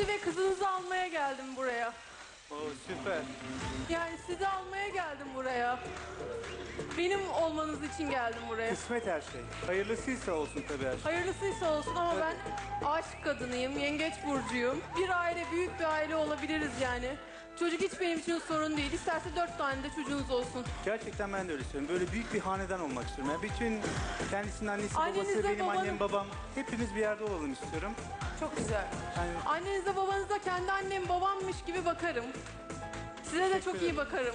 Sizi ve kızınızı almaya geldim buraya. Oo, süper. Yani sizi almaya geldim buraya. Benim olmanız için geldim buraya. Kısmet her şey. Hayırlısıysa olsun tabii her şey. Hayırlısıysa olsun ama ben aşk kadınıyım, yengeç burcuyum. Bir aile, büyük bir aile olabiliriz yani. Çocuk hiç benim için sorun değil. İsterse dört tane de çocuğunuz olsun. Gerçekten ben de öyle istiyorum. Böyle büyük bir hanedan olmak istiyorum. Yani bütün kendisinin annesi, Annenizle babası, benim babanın- annem, babam. Hepimiz bir yerde olalım istiyorum. Çok güzel. Yani Annenize babanıza kendi annem babammış gibi bakarım. Size de çok iyi bakarım.